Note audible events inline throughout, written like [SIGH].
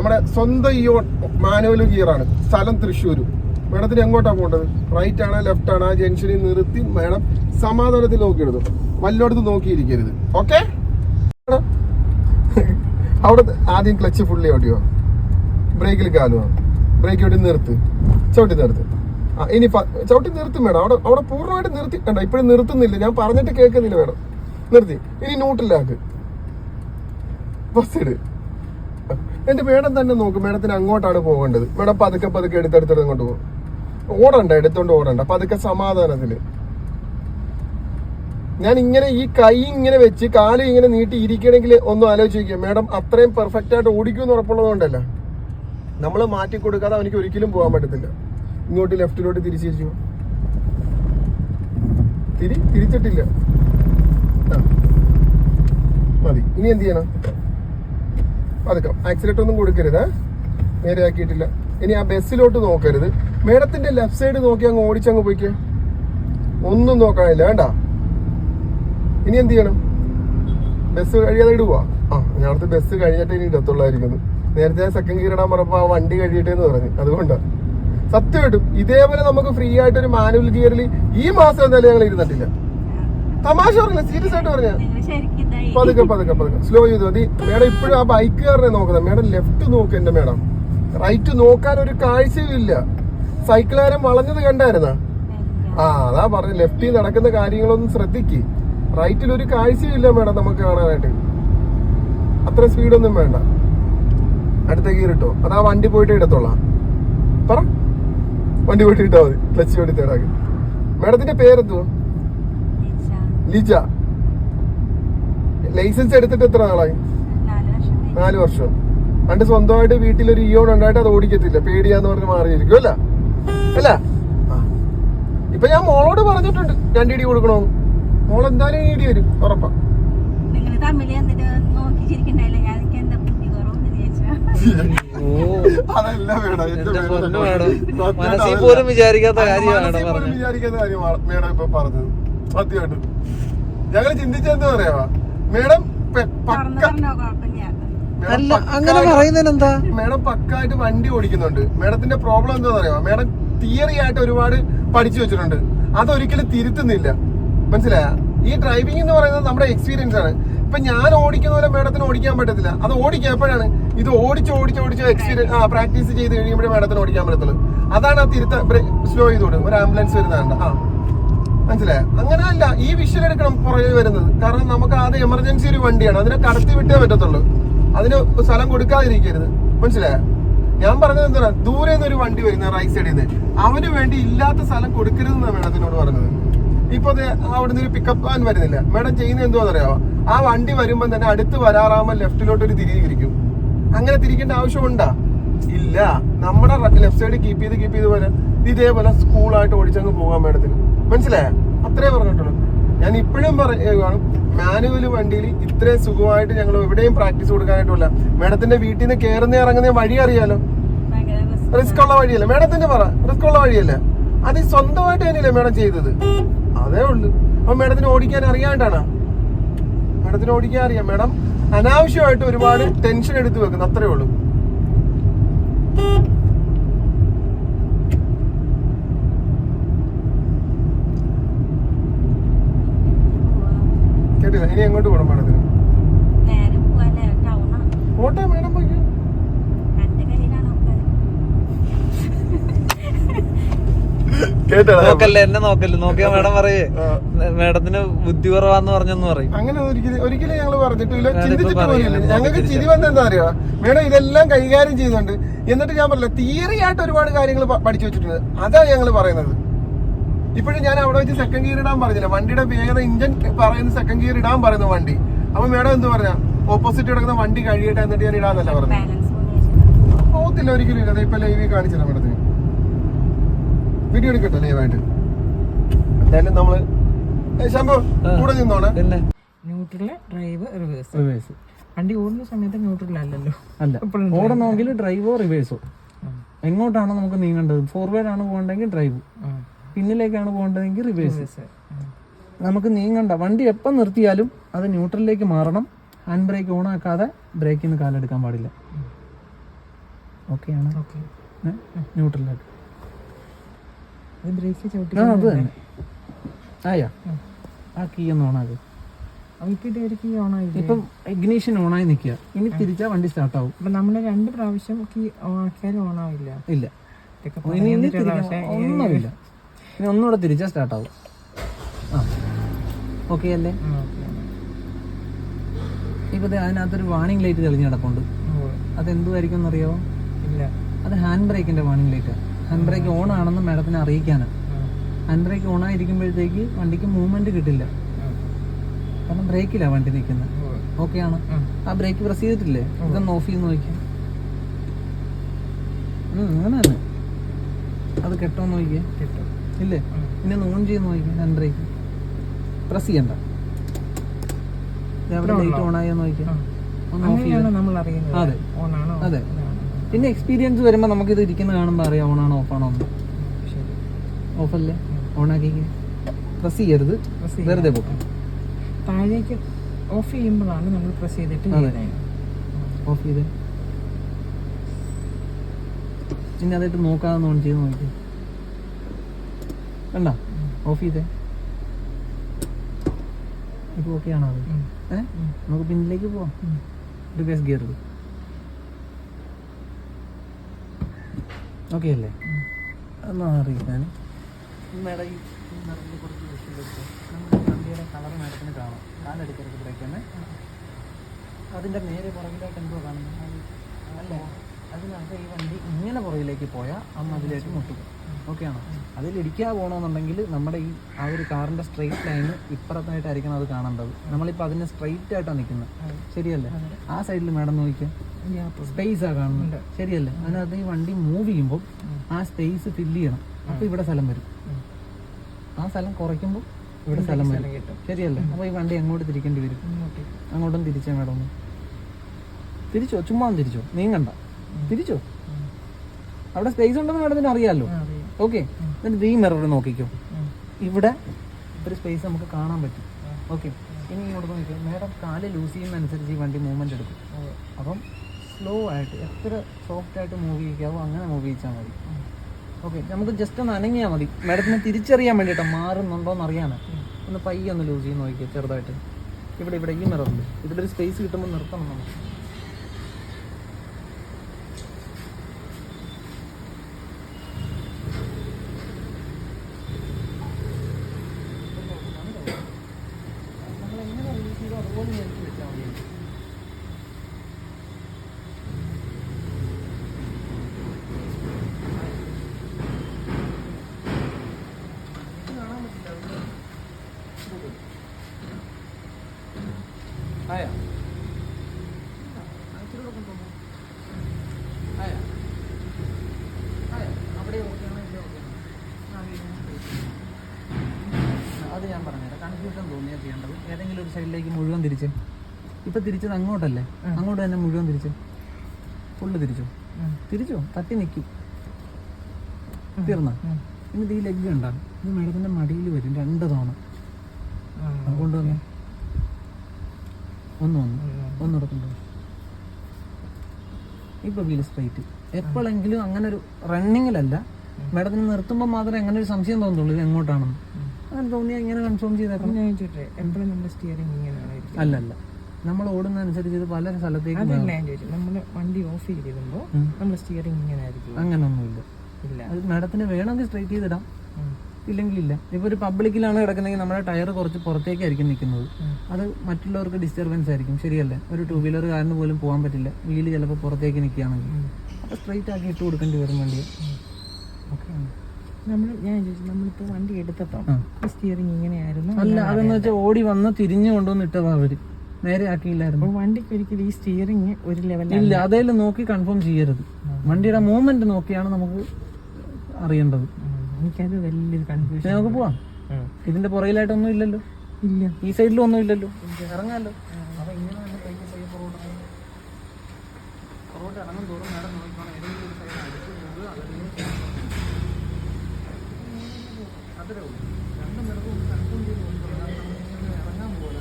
നമ്മുടെ സ്വന്തം ഈ മാനുവൽ ഗിയറാണ്. സ്ഥലം തൃശ്ശൂർ മേഡത്തിന് എങ്ങോട്ടാ പോകേണ്ടത്? റൈറ്റ് ആണ് ലെഫ്റ്റ് ആണ്? ആ ജംഗ്ഷനിൽ നിർത്തി മേഡം സമാധാനത്തിൽ നോക്കിയെടുത്തു വല്ലോടത്ത് നോക്കിയിരിക്കരുത്. ഓക്കെ [LAUGHS] അവിടെ ആദ്യം ക്ലച്ച് ഫുള്ളി ഓടിയോ? ബ്രേക്കിൽ കാലുവോ? ബ്രേക്ക് ഓടി നിർത്ത്? ചവിട്ടി നിർത്ത്. ആ ഇനി ചവിട്ടി നിർത്തും മേഡം. അവിടെ അവിടെ പൂർണമായിട്ട് നിർത്തി. കണ്ട ഇപ്പോഴും നിർത്തുന്നില്ല. ഞാൻ പറഞ്ഞിട്ട് കേൾക്കുന്നില്ല മേഡം. നിർത്തി. ഇനി ന്യൂട്രലാക്ക് ബസ് ഇട്. എന്റെ മേഡം തന്നെ നോക്ക് മേഡത്തിന് അങ്ങോട്ടാണ് പോകേണ്ടത്. മേഡം പതുക്കെ പതുക്കെ എടുത്തെടുത്തിട്ട് അങ്ങോട്ട് പോകും. ഓടണ്ട എടുത്തോണ്ട് ഓടണ്ട പതുക്കെ സമാധാനത്തിൽ. ഞാൻ ഇങ്ങനെ ഈ കൈ ഇങ്ങനെ വെച്ച് കാൽ ഇങ്ങനെ നീട്ടി ഇരിക്കണമെങ്കിൽ ഒന്നും ആലോചിക്കുക. മേഡം അത്രയും പെർഫെക്റ്റ് ആയിട്ട് ഓടിക്കുമെന്ന് ഉറപ്പുള്ളതുകൊണ്ടല്ല. നമ്മൾ മാറ്റി കൊടുക്കാതെ അവനിക്ക് ഒരിക്കലും പോകാൻ പറ്റത്തില്ല. ഇങ്ങോട്ട് ലെഫ്റ്റിലോട്ട് തിരിച്ചിരിച്ചു തിരി തിരിച്ചിട്ടില്ല. മതി. ഇനി എന്ത് ചെയ്യണം? പതുക്കം. ആക്സിലേറ്റർ ഒന്നും കൊടുക്കരുത്. നേരെ ആക്കിയിട്ടില്ല ഇനി ആ ബസ്സിലോട്ട് നോക്കരുത്. മേഡത്തിന്റെ ലെഫ്റ്റ് സൈഡ് നോക്കി അങ്ങ് ഓടിച്ചങ്ങ് പോയിക്കേ. ഒന്നും നോക്കാനില്ല. വേണ്ട. ഇനി എന്ത് ചെയ്യണം? ബസ് കഴിയാതെ ഇടുവാ ആ ഞാനത്തെ ബസ് കഴിഞ്ഞിട്ട് ഇനി ഇടത്തുള്ളായിരിക്കുന്നു. നേരത്തെ സെക്കൻഡ് ഗിയർ ഇടാൻ പറഞ്ഞപ്പോ ആ വണ്ടി കഴിയട്ടെ എന്ന് പറഞ്ഞു സത്യം സത്യമായിട്ടും ഇതേപോലെ നമുക്ക് ഫ്രീ ആയിട്ട് ഒരു മാനുവൽ ഗിയറിൽ ഈ മാസം എന്തായാലും ഞങ്ങൾ ഇരുന്നിട്ടില്ല. തമാശ പറഞ്ഞ സീരിയസ് ആയിട്ട് പറഞ്ഞ. പതുക്കെ പതുക്കെ പതുക്കെ. സ്ലോ ചെയ്ത് മതി. മേഡം ഇപ്പോഴും ആ ബൈക്കുകാരനെ നോക്കുന്നത്. മേഡം ലെഫ്റ്റ് നോക്ക് എന്റെ മേഡം. റൈറ്റ് നോക്കാൻ ഒരു കാഴ്ചയും ഇല്ല. സൈക്കിളുകാരൻ വളഞ്ഞത് കണ്ടായിരുന്ന? ആ അതാ പറഞ്ഞു. ലെഫ്റ്റിൽ നടക്കുന്ന കാര്യങ്ങളൊന്നും ശ്രദ്ധിക്ക്. റൈറ്റിൽ ഒരു കാഴ്ചയും ഇല്ല മേഡം നമുക്ക് കാണാനായിട്ട്. അത്ര സ്പീഡൊന്നും വേണ്ട. അടുത്ത ഗിയർ ഇട്ടോ. അതാ വണ്ടി പോയിട്ട് ഇടത്തോളാം പറ. വണ്ടി പോയിട്ട് ഇട്ടാ മതി. ക്ലച്ച് വേണ്ടി തേടാക്കി മേഡത്തിന്റെ പേരെന്തുവാ? നിശ. ലിജ. ലൈസൻസ് എടുത്തിട്ട് എത്ര നാളായി? നാല് വർഷം നാല് വർഷം. പണ്ട് സ്വന്തമായിട്ട് വീട്ടിലൊരു ഇയോൺ ഉണ്ടായിട്ട് അത് ഓടിക്കത്തില്ല. പേടിയാന്ന് പറഞ്ഞ് മാറിയിരിക്കും അല്ല? അല്ല. ഇപ്പൊ ഞാൻ മോളോട് പറഞ്ഞിട്ടുണ്ട് രണ്ടിടി കൊടുക്കണോ മോൾ എന്തായാലും ഇടി വരും ഉറപ്പാ. മനസ്സിൽ പോലും വിചാരിക്കാത്ത കാര്യമാണ് പറഞ്ഞത്. സത്യമായിട്ട്. ഞങ്ങൾ ചിന്തിച്ചെന്താ പറയാ? മേഡം അങ്ങനെ പറയുന്നതിനെന്താ? മേഡം പക്കായിട്ട് വണ്ടി ഓടിക്കുന്നുണ്ട്. മേഡത്തിന്റെ പ്രോബ്ലം എന്താണെന്ന് അറിയാമോ മേഡം തിയറി ആയിട്ട് ഒരുപാട് പഠിച്ചു വെച്ചിട്ടുണ്ട്. അതൊരിക്കലും തിരുത്തുന്നില്ല. മനസ്സിലായ? ഈ ഡ്രൈവിംഗ് എന്ന് പറയുന്നത് നമ്മുടെ എക്സ്പീരിയൻസ് ആണ്. ഇപ്പൊ ഞാൻ ഓടിക്കുന്ന പോലെ മേഡത്തിന് ഓടിക്കാൻ പറ്റത്തില്ല. അത് ഓടിക്കുക എപ്പോഴാണ്? ഇത് ഓടിച്ച് ഓടിച്ച് ഓടിച്ച് എക്സ്പീരിയൻസ് ആ പ്രാക്ടീസ് ചെയ്ത് കഴിയുമ്പോഴേ മേഡത്തിന് ഓടിക്കാൻ പറ്റത്തുള്ളൂ. അതാണ് ആ തിരുത്ത സ്ലോ ചെയ്തോടും ഒരു ആംബുലൻസ് വരുന്നതാണ് ആ. മനസ്സിലായ? അങ്ങനെ അല്ല ഈ വിഷ്വൽ എടുക്കണം പുറകിൽ വരുന്നത്. കാരണം നമുക്ക് ആദ്യം എമർജൻസി ഒരു വണ്ടിയാണ്. അതിനെ കടത്തി വിട്ടേ പറ്റത്തുള്ളൂ. അതിന് സ്ഥലം കൊടുക്കാതിരിക്കരുത്. മനസ്സിലായ? ഞാൻ പറഞ്ഞത് എന്താ ദൂരെ നിന്ന് ഒരു വണ്ടി വരുന്ന റൈറ്റ് സൈഡിൽ നിന്ന് അവന് വേണ്ടി ഇല്ലാത്ത സ്ഥലം കൊടുക്കരുതെന്നാണ് മേഡത്തിനോട് പറഞ്ഞത്. ഇപ്പൊ അവിടെ നിന്ന് ഒരു പിക്കപ്പ് വാൻ വരുന്നില്ല. മേഡം ചെയ്യുന്നത് എന്തോ അറിയാമോ ആ വണ്ടി വരുമ്പോൾ തന്നെ അടുത്ത് വരാറാകുമ്പോൾ ലെഫ്റ്റിലോട്ട് ഒരു തിരികെ ഇരിക്കും. അങ്ങനെ തിരിക്കേണ്ട ആവശ്യമുണ്ടാ? ഇല്ല. നമ്മുടെ ലെഫ്റ്റ് സൈഡ് കീപ്പ് ചെയ്ത് കീപ്പ് ചെയ്ത് പോലെ ഇതേപോലെ സ്കൂളായിട്ട് ഓടിച്ചങ്ങ് പോകാൻ മേഡത്തിന്. മനസ്സിലായ? അത്രേ പറഞ്ഞിട്ടുള്ളൂ. ഞാൻ ഇപ്പോഴും പറയുകയാണ് മാനുവൽ വണ്ടിയിൽ ഇത്രയും സുഖമായിട്ട് ഞങ്ങൾ എവിടെയും പ്രാക്ടീസ് കൊടുക്കാനായിട്ടില്ല മേഡത്തിന്റെ വീട്ടിൽ നിന്ന് കയറുന്ന ഇറങ്ങുന്ന വഴി അറിയാലോ? റിസ്ക് ഉള്ള വഴിയല്ല? മേഡത്തിന്റെ പറ റിസ്ക് ഉള്ള വഴിയല്ല? അത് സ്വന്തമായിട്ട് തന്നെയല്ലേ മേഡം ചെയ്തത്? അതേ ഉള്ളൂ. അപ്പൊ മേഡത്തിന് ഓടിക്കാൻ അറിയാണ്ടാണ്. മേഡത്തിന് ഓടിക്കാൻ അറിയാം. മേഡം അനാവശ്യമായിട്ട് ഒരുപാട് ടെൻഷൻ എടുത്തു വെക്കുന്നു. അത്രേ ഉള്ളൂ പോവാ. കേട്ടില്ല ഇനി എങ്ങോട്ട് പോകണം മേഡത്തിന്? നേരെ പോവാല്ലേ? ടൗണാ? പോട്ടെ മേഡം പോയി. നോക്കല്ലേ എന്നെ നോക്കല്ലേ? നോക്കിയാ മേഡം പറയേ. മേഡത്തിന് ബുദ്ധി കുറവാന്ന് പറഞ്ഞെന്ന് പറയും. അങ്ങനെ ഒരിക്കലും ഒരിക്കലും ഞങ്ങൾ പറഞ്ഞിട്ടില്ല ചിന്തിച്ചിട്ട് പോലില്ല ഞങ്ങൾക്ക് ചിരി വന്ന എന്താ അറിയോ? മേഡം ഇതെല്ലാം കൈകാര്യം ചെയ്യുന്നുണ്ട് എന്നിട്ട് ഞാൻ പറഞ്ഞില്ല തിയറി ആയിട്ട് ഒരുപാട് കാര്യങ്ങൾ പഠിച്ചു വെച്ചിട്ടുണ്ട്. അതാ ഞങ്ങൾ പറയുന്നത്. ഇപ്പോഴും ഞാൻ അവിടെ വെച്ച് സെക്കൻഡ് ഗിയർ ഇടാൻ പറഞ്ഞില്ല. വണ്ടിയുടെ വേഗത ഇഞ്ചൻ പറയുന്ന സെക്കൻഡ് ഗിയർ ഇടാൻ പറയുന്ന വണ്ടി. അപ്പൊ മേഡം എന്ത് പറഞ്ഞ? ഓപ്പോസിറ്റ് കിടക്കുന്ന വണ്ടി കഴിയട്ടെ എന്നിട്ട് ഞാൻ ഇടാന്നല്ല പറഞ്ഞു പോകത്തില്ല ഒരിക്കലും ഇല്ല. ഇപ്പൊ ലൈവ് കാണിച്ചില്ല മേഡത്തിന് വീഡിയോ എടുക്കട്ടെ ലൈവായിട്ട് എന്തായാലും നമ്മൾ കൂടെ നിന്നോണേ. ന്യൂട്രൽ ഡ്രൈവ് റിവേഴ്സ് റിവേഴ്സ് വണ്ടി ഓടുന്ന സമയത്ത് ന്യൂട്രലല്ലല്ലോ അല്ല ഓടണമെങ്കിൽ ഡ്രൈവോ റിവേഴ്സോ എങ്ങോട്ടാണോ നമുക്ക് നീങ്ങേണ്ടത്? ഫോർവേഡ് ആണ് പോകണ്ടെങ്കിൽ ഡ്രൈവ് പിന്നിലേക്കാണ് പോകേണ്ടതെങ്കിൽ റിവേഴ്സ് നമുക്ക് നീങ്ങണ്ട. വണ്ടി എപ്പം നിർത്തിയാലും അത് ന്യൂട്രലിലേക്ക് മാറണം. ഹാൻഡ് ബ്രേക്ക് ഓൺ ആക്കാതെ ബ്രേക്കിൽ നിന്ന് കാലെടുക്കാൻ പാടില്ല. ഓക്കെയാണ് ചവിട്ടി ആ അത് തന്നെ. ആയാ? ആ കീ ഒന്ന് ഓണാക്ക് അവക്കിട്ട് ഒരു കീ ഓൺ ആയില്ലേ? ഇപ്പം ഇഗ്നീഷൻ ഓണായി നിൽക്കുക. ഇനി തിരിച്ചാൽ വണ്ടി സ്റ്റാർട്ട് ആവും. അപ്പൊ നമ്മൾ രണ്ട് പ്രാവശ്യം കീ ഓൺ ആക്കിയാലും ആവില്ല. ഇല്ല. ഒന്നുമില്ല. ഇനി ഒന്നുകൂടെ തിരിച്ചാൽ സ്റ്റാർട്ടാവും ആ. ഓക്കെ അല്ലേ? ആ, okay. ഇപ്പൊ ദേ അതിനകത്തൊരു വാണിംഗ് ലൈറ്റ് തെളിഞ്ഞ് കിടപ്പുണ്ട്. അതെന്തുമായിരിക്കും എന്നറിയാവോ ഇല്ല. അത് hand ബ്രേക്കിന്റെ warning light hand brake on ആണെന്ന് മാഡത്തിനെ അറിയിക്കാനാണ് ഹാൻഡ് ബ്രേക്ക് ഓൺ ആയിരിക്കുമ്പോഴത്തേക്ക് വണ്ടിക്ക് മൂവ്മെന്റ് കിട്ടില്ല. കാരണം ബ്രേക്കില്ല വണ്ടി നിൽക്കുന്നത് ഓക്കെ ആണ്? ആ. ആ ബ്രേക്ക് പ്രസ് ചെയ്തിട്ടില്ലേ? ഇതൊന്ന് ഓഫ് ചെയ്ത് നോക്കിയാൽ അങ്ങനെ തന്നെ. അത് കെട്ടോ നോക്കിയേ കിട്ടും. ഇല്ലേ? പിന്നെ ഓൺ ചെയ്ത് നോക്കിയേ ഹാൻഡ് ബ്രേക്ക് പ്രസ് ചെയ്യണ്ട. എവിടെ ലൈറ്റ് ഓൺ ആയോ അറിയുന്നത്. അതെ. അതെ. പിന്നെ എക്സ്പീരിയൻസ് വരുമ്പോൾ ഇത് ഇരിക്കുന്ന കാണുമ്പോൾ അറിയാം ഓൺ ആണോ ഓഫ് ആണോ എന്ന്. ഓഫല്ലേ ഓൺ ആക്കി പ്രസ് ചെയ്യരുത്. വെറുതെ പോകും താഴേക്ക് ഓഫ് ചെയ്യുമ്പോഴാണ് നമ്മൾ പ്രസ് ചെയ്തിട്ട്. ഓഫ് ചെയ്ത്. ഇനി അതായിട്ട് നോക്കാതെ ഓൺ ചെയ്ത് നോക്കി കണ്ട? ഓഫ് ചെയ്തേ. ഇപ്പോൾ ഓക്കെ ആണോ അത്? ഏഹ് നമുക്ക് പിന്നിലേക്ക് പോവാം. റിവേഴ്സ് ഗിയർ ഓക്കെ അല്ലേ? എന്നാ അറിയിക്കാൻ മേഡം ഈ നിറഞ്ഞ് കുറച്ച് വിഷയം നമ്മുടെ വണ്ടിയുടെ കളർ മാഡത്തിന് കാണാം. കാലെടുക്കരുത് ബ്രേക്ക് തന്നെ അതിന്റെ നേരെ പുറകിലായിട്ട് എന്തോ കാണുന്നു. അല്ലേ? അതിനകത്ത് ഈ വണ്ടി ഇങ്ങനെ പുറകിലേക്ക് പോയാൽ ആ അതിലേക്ക് മുട്ടും. ഓക്കെ ആണോ അതിൽ ഇടിക്കാതെ പോകണമെന്നുണ്ടെങ്കിൽ നമ്മുടെ ഈ ആ ഒരു കാറിന്റെ സ്ട്രെയിറ്റ് ലൈന് ഇപ്പുറത്തായിട്ടായിരിക്കണം അത് കാണേണ്ടത്. നമ്മളിപ്പോൾ അതിന് സ്ട്രെയിറ്റ് ആയിട്ടാണ് നിൽക്കുന്നത് ശരിയല്ലേ? ആ സൈഡിൽ മാഡം നോക്കിയാൽ ആ കാണുന്നുണ്ട് ശരിയല്ലേ? അതിനകത്ത് ഈ വണ്ടി മൂവ് ചെയ്യുമ്പോൾ ആ സ്പേസ് ഫില്ല് ചെയ്യണം. അപ്പോൾ ഇവിടെ സ്ഥലം വരും. ആ സ്ഥലം കുറയ്ക്കുമ്പോൾ ഇവിടെ സ്ഥലം വരും. കിട്ടും. ശരിയല്ലേ? അപ്പോൾ ഈ വണ്ടി എങ്ങോട്ട് തിരിക്കേണ്ടി വരും. അങ്ങോട്ടും തിരിച്ചേ മാഡം ഒന്ന്. തിരിച്ചോ? ചുമ്മാ തിരിച്ചോ. നീങ്ങണ്ട. തിരിച്ചോ? അവിടെ സ്പേസ് ഉണ്ടെന്ന് മാഡത്തിന് അറിയാമല്ലോ. ഓക്കെ. എന്നിട്ട് ഈ മിറർ നോക്കിക്കോ. ഇവിടെ ഒരു സ്പേസ് നമുക്ക് കാണാൻ പറ്റും. ഓക്കെ. ഇനി ഇങ്ങോട്ട് നോക്കിക്കോ മേഡം കാൽ ലൂസ് ചെയ്യുന്ന അനുസരിച്ച് ഈ വണ്ടി മൂവ്മെന്റ് എടുക്കും. അപ്പം സ്ലോ ആയിട്ട് എത്ര സോഫ്റ്റ് ആയിട്ട് മൂവ് ചെയ്യിക്കാവോ അങ്ങനെ മൂവ് ചെയ്യിച്ചാൽ മതി. ഓക്കെ. നമുക്ക് ജസ്റ്റ് ഒന്ന് അനങ്ങിയാൽ മതി. മാഡത്തിന് തിരിച്ചറിയാൻ വേണ്ടിയിട്ട് മാറുന്നുണ്ടോ എന്ന് അറിയാനാണ് ഒന്ന് പയ്യെ ഒന്ന് ലൂസ് ചെയ്ത് നോക്കിയാൽ ചെറുതായിട്ട്. ഇവിടെ ഇവിടെ ഈ മിററിൽ ഇതിലൊരു സ്പേസ് കിട്ടുമ്പോൾ നിർത്തണം നമുക്ക് നമ്മളെങ്ങനെ റിലീസ് ചെയ്തോ അതുപോലെ എനിക്ക് വെച്ചാൽ മതി ആയ? ആയ? ആയ. അവിടെ ഓക്കെയാണോ ഇവിടെ ഓക്കെയാണോ അത് ഞാൻ പറഞ്ഞുതരാം. കൺഫ്യൂഷൻ തോന്നിയാ ചെയ്യേണ്ടത്. ഏതെങ്കിലും ഒരു സൈഡിലേക്ക് മുഴുവൻ തിരിച്ച്. ഇപ്പൊ തിരിച്ചത് അങ്ങോട്ടല്ലേ? അങ്ങോട്ട് തന്നെ മുഴുവൻ തിരിച്ച്. ഫുള്ള് തിരിച്ചു? തിരിച്ചു തിരിച്ചോ? തട്ടി നിൽക്കും തീർന്ന? എന്നിട്ട് ഈ ലെഗ് ഉണ്ടാകും ഇത് മേഡത്തിന്റെ മടിയിൽ വരും. രണ്ട് തവണ. തന്നെ ഒന്ന് ഒന്ന്. ഒന്നുകൂടെ കൊണ്ടുവന്നു ഇപ്പൊ വീൽ സ്ട്രൈറ്റ് എപ്പോഴെങ്കിലും അങ്ങനെ ഒരു റണ്ണിങ്ങിലല്ല മേഡത്തിന് നിർത്തുമ്പോൾ മാത്രമേ അങ്ങനെ ഒരു സംശയം തോന്നുള്ളൂ ഇത് എങ്ങോട്ടാണെന്ന്. അങ്ങനെ തോന്നിയാൽ ഇങ്ങനെ കൺഫേം ചെയ്തേക്കണം. എപ്പോഴും നമ്മുടെ സ്റ്റിയറിംഗ് ഇങ്ങനെയാണ്? അല്ല അല്ല നമ്മൾ ഓടുന്നതനുസരിച്ച് ഇത് പല സ്ഥലത്തേക്ക് നമ്മൾ വണ്ടി ഓഫ് ചെയ്തിടുമ്പോൾ ഉം. നമ്മൾ സ്റ്റിയറിംഗ് ഇങ്ങനെ ആയിരിക്കും അങ്ങനൊന്നുമില്ല. ഇല്ല. അത് മേഡത്തിന് വേണമെങ്കിൽ സ്ട്രൈറ്റ് ചെയ്തിടാം. ഇല്ലെങ്കിൽ ഇല്ല ഇപ്പൊ ഒരു പബ്ലിക്കിലാണ് കിടക്കുന്നെങ്കിൽ നമ്മുടെ ടയർ കുറച്ച് പുറത്തേക്കായിരിക്കും നിൽക്കുന്നത്. അത് മറ്റുള്ളവർക്ക് ഡിസ്റ്റർബൻസ് ആയിരിക്കും. ശരിയല്ലേ? ഒരു ടൂ വീലർ കാരന് പോലും പോകാൻ പറ്റില്ല. വീൽ ചിലപ്പോൾ പുറത്തേക്ക് നിൽക്കുകയാണെങ്കിൽ. അപ്പൊ അപ്പോൾ സ്ട്രൈറ്റ് ആക്കി ഇട്ട് കൊടുക്കേണ്ടി വരും വണ്ടി. ഓക്കെ. നമ്മൾ ഞാൻ ചോദിച്ചു നമ്മളിപ്പോൾ വണ്ടി എടുത്തപ്പം ആ. സ്റ്റിയറിംഗ് ഇങ്ങനെയായിരുന്നു. അല്ല അതെന്ന് വെച്ചാൽ ഓടി വന്ന് തിരിഞ്ഞു കൊണ്ടുവന്ന് ഇട്ടതാ അവർ. നേരെ ആക്കിയില്ലായിരുന്നു. വണ്ടിക്ക് ഒരിക്കലും ഈ സ്റ്റിയറിംഗ് ഒരു ലെവലിൽ ഇല്ല അതേലും നോക്കി കൺഫേം ചെയ്യരുത്. വണ്ടിയുടെ മൂവ്മെന്റ് നോക്കിയാണ് നമുക്ക് അറിയേണ്ടത്. എനിക്കത് വലിയൊരു കൺഫ്യൂഷൻ നമുക്ക് പോവാം. ഇതിന്റെ പുറകിലായിട്ടൊന്നും ഇല്ലല്ലോ. ഇല്ല. ഈ സൈഡിലും ഒന്നും ഇല്ലല്ലോ. ഇറങ്ങാമല്ലോ അപ്പൊ ഇങ്ങനെ തന്നെ പയ്യെ പയ്യെ പുറകോട്ട് ഇറങ്ങും. പുറകോട്ട് ഇറങ്ങും തോറും മേഡം നോക്കണം ഏതെങ്കിലും ഒരു സൈഡ് അടിച്ചു പോകുക അല്ലെങ്കിൽ അത്രേ ഉള്ളൂ രണ്ട് മിററും ഒന്ന് കൺഫേം ചെയ്ത് കൊടുക്കണം കാരണം നമ്മളിങ്ങനെ ഇറങ്ങാൻ പോകല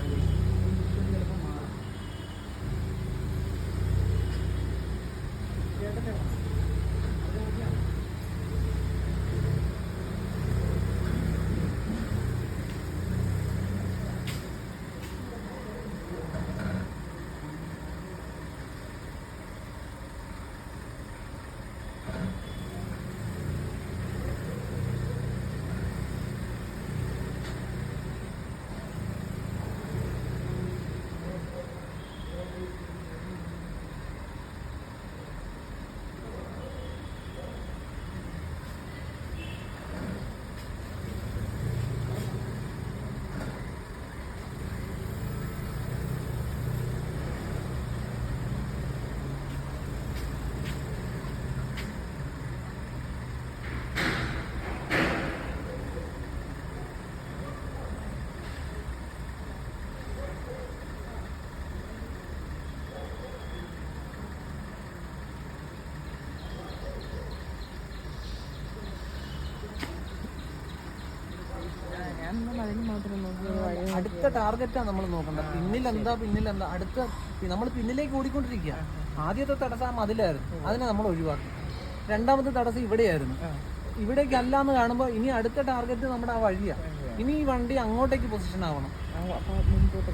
ചിലപ്പോൾ മാറും കേട്ടിട്ടേ വേണം അതിന് മാത്രം നോക്കി അടുത്ത ടാർഗറ്റാ നമ്മൾ നോക്കണ്ട. പിന്നിൽ എന്താ പിന്നിൽ എന്താ അടുത്ത നമ്മൾ പിന്നിലേക്ക് ഓടിക്കൊണ്ടിരിക്കുക. ആദ്യത്തെ തടസ്സം ആ മതിലായിരുന്നു. അതിനെ നമ്മൾ ഒഴിവാക്കി. രണ്ടാമത്തെ തടസ്സം ഇവിടെയായിരുന്നു. ഇവിടേക്ക് അല്ല എന്ന് കാണുമ്പോൾ ഇനി അടുത്ത ടാർഗറ്റ് നമ്മുടെ ആ വഴിയാ. ഇനി ഈ വണ്ടി അങ്ങോട്ടേക്ക് പൊസിഷൻ ആവണം.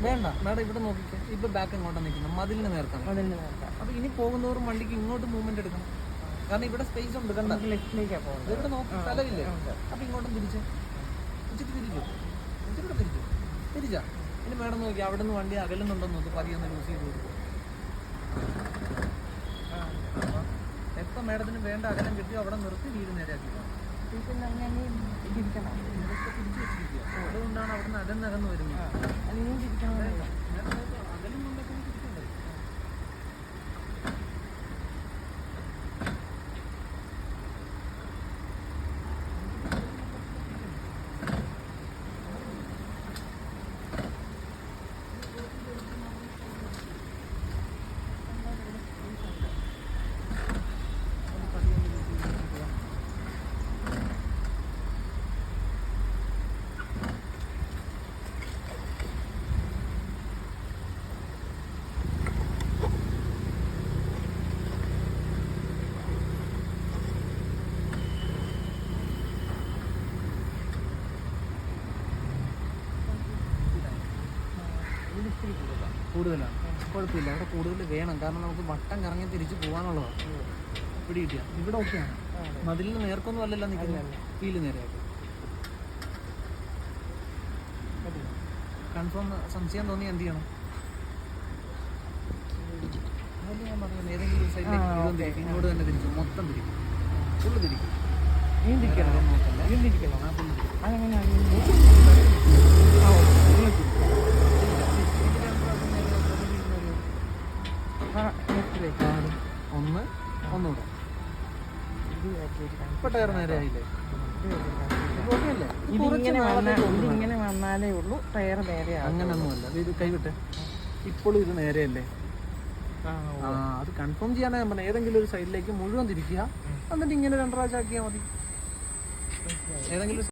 വേണ്ട. മേഡം ഇവിടെ നോക്കിക്കാം. ഇപ്പൊ ബാക്ക് അങ്ങോട്ടാ നിൽക്കുന്നത്. മതിലിന് നേർക്കണം. നോക്കാം അപ്പൊ ഇനി പോകുന്നവരും വണ്ടിക്ക് ഇങ്ങോട്ട് മൂവ്മെന്റ് എടുക്കണം. കാരണം ഇവിടെ സ്പേസ് ഉണ്ട് കണ്ട? ഇവിടെ നോക്കി സ്ഥലമില്ലേ? അപ്പൊ ഇങ്ങോട്ടും തിരിച്ച്. ഇച്ചിരി തിരിച്ചു? ഇച്ചിരി തിരിച്ചു? തിരിച്ചാ? ഇനി മേഡം നോക്കി അവിടെ നിന്ന് വണ്ടി അകലുന്നുണ്ടെന്ന് നോക്കി പതിയെ ഒന്ന് ലൂസ് ചെയ്ത് കൊടുക്കും. എപ്പോ മേഡത്തിന് വേണ്ട അകലം കിട്ടിയോ അവിടെ നിർത്തി വീട് നേരെയാക്കി. അതുകൊണ്ടാണ് അവിടെ നിന്ന് അകന്ന് വരുന്നത്. അകലും മേഡം നോക്ക്, അകലുന്നുണ്ടെങ്കിൽ തിരിക്കണ്ടേ ഇവിടെ ഇത്തിരി കൂടുതലാണ് കൂടുതലാണ് കുഴപ്പമില്ല. അവിടെ കൂടുതൽ വേണം. കാരണം നമുക്ക് വട്ടം കറങ്ങി തിരിച്ച് പോകാനുള്ളതാണ് ഇവിടെ കിട്ടിയ ഇവിടെ ഓക്കെയാണ്. മതിലിന് നേർക്കൊന്നും അല്ലല്ലോ നിൽക്കുന്നത്. ഫീൽ നേരെയായിട്ട്. കൺഫേം സംശയം തോന്നി എന്ത് ചെയ്യണം? അതല്ലേ ഞാൻ പറഞ്ഞത് ഏതെങ്കിലും ഒരു സൈഡിലേക്ക് മുഴുവൻ തിരിക്കും. ഇങ്ങോട്ട് തന്നെ തിരിച്ചു മൊത്തം തിരിക്കും. ഫുള്ള് തിരിക്കും. നീ ഇരിക്കണം നോക്കല്ല നീ ഇരിക്കണം ആ ഫുള്ള് തിരിക്കും. അതെങ്ങനെയാണ് ഇപ്പൊ ടയർ നേരെ ആയില്ലേ ഓക്കെ അല്ലേ ഇതിങ്ങനെ വന്നാൽ ഇതിങ്ങനെ വന്നാലേ ഉള്ളൂ. ടയർ നേരെ അങ്ങനൊന്നുമല്ല. ഇത് കൈവിട്ടെ. ഇപ്പോഴും ഇത് നേരെയല്ലേ? ആ അത് കൺഫേം ചെയ്യാനാ ഞാൻ പറഞ്ഞത്. ഏതെങ്കിലും ഒരു സൈഡിലേക്ക് മുഴുവൻ തിരിക്കുക. എന്നിട്ട് ഇങ്ങനെ രണ്ടു പ്രാവശ്യം ആക്കിയാൽ മതി. ഏതെങ്കിലും